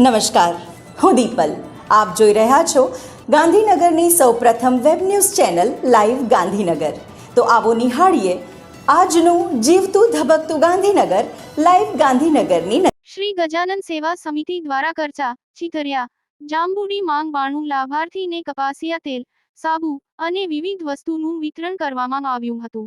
નમસ્કાર, હું દીપલ. આપ જોઈ રહ્યા છો ગાંધીનગરની સૌપ્રથમ web news channel live Gandhinagar. તો આવો નિહાળીએ આજનું જીવતું ધબકતું ગાંધીનગર, લાઈવ ગાંધીનગરની શ્રી ગજાનન સેવા સમિતિ દ્વારા કરચા ચિતરિયા જાંબુડી માંગ બાણું લાભાર્થીને કપાસિયા તેલ, સાબુ અને વિવિધ વસ્તુનું વિતરણ કરવામાં આવ્યું હતું.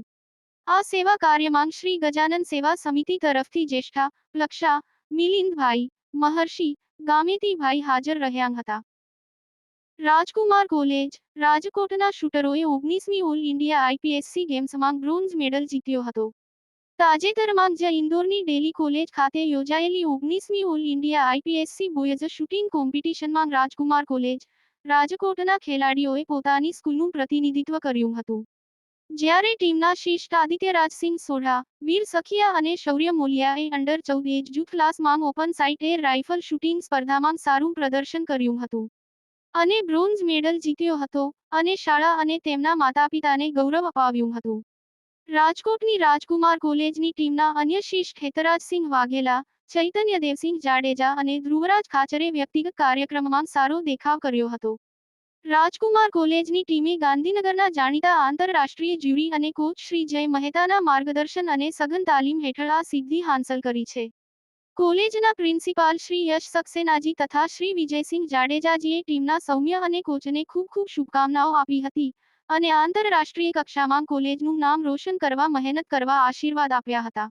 આ સેવા કાર્યમાં શ્રી ગજાનન સેવા સમિતિ તરફથી જ્યેષ્ઠા લક્ષા, મિલિંદભાઈ, મહર્ષિ ગામેતીભાઈ હાજર રહ્યા હતા રાજકુમાર કોલેજ રાજકોટના શૂટરોએ ઓગણીસમી ઓલ ઇન્ડિયા આઈપીએસસી ગેમ્સમાં બ્રોન્ઝ મેડલ જીત્યો હતો તાજેતરમાં જ ઇન્દોરની ડેલી કોલેજ ખાતે યોજાયેલી ઓગણીસમી all India IPSC boys shooting કોમ્પિટિશનમાં રાજકુમાર કોલેજ રાજકોટના ખેલાડીઓએ પોતાની સ્કૂલનું પ્રતિનિધિત્વ કર્યું હતું જ્યારે ટીમના શિષ્ટ આદિત્યરાજસિંહ સોઢા, વીર સખિયા અને શૌર્ય મોલિયાએ અંડર ચૌદ એજ જૂથ ક્લાસમાં ઓપન સાઇટ રાઇફલ શૂટિંગ સ્પર્ધામાં સારું પ્રદર્શન કર્યું હતું. અને બ્રોન્ઝ મેડલ જીત્યો હતો અને શાળા અને તેમના માતાપિતાને ગૌરવ અપાવ્યું હતું. રાજકોટની રાજકુમાર કોલેજની ટીમના અન્ય શિષ્ટ હેતરાજસિંહ વાઘેલા, ચૈતન્ય દેવસિંહ જાડેજા અને ધ્રુવરાજ ખાચરે વ્યક્તિગત કાર્યક્રમમાં સારો દેખાવ કર્યો હતો. રાજકુમાર કોલેજની ટીમે ગાંધીનગરના જાણીતા આંતરરાષ્ટ્રીય જ્યુરી અને કોચ શ્રી જય મહેતાના માર્ગદર્શન અને સઘન તાલીમ હેઠળ આ સિદ્ધિ હાંસલ કરી છે. કોલેજના પ્રિન્સિપાલ શ્રી યશ સક્સેનાજી તથા શ્રી વિજયસિંહ જાડેજાજીએ ટીમના સૌમ્ય અને કોચને ખૂબ ખૂબ શુભકામનાઓ આપી હતી અને આંતરરાષ્ટ્રીય કક્ષામાં કોલેજનું નામ રોશન કરવા મહેનત કરવા આશીર્વાદ આપ્યા હતા.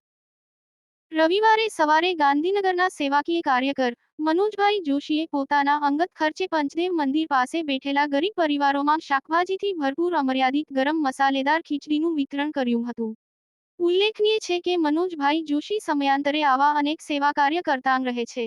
રવિવારે સવારે ગાંધીનગરના સેવાકીય કાર્યકર મનોજભાઈ જોશીએ પોતાના અંગત ખર્ચે પંચદેવ મંદિર પાસે બેઠેલા ગરીબ પરિવારોમાં શાકભાજીથી ભરપૂર અમર્યાદિત ગરમ મસાલેદાર ખીચડીનું વિતરણ કર્યું હતું. ઉલ્લેખનીય છે કે મનોજભાઈ જોશી સમયાંતરે આવા અનેક સેવા કાર્ય કરતા રહે છે.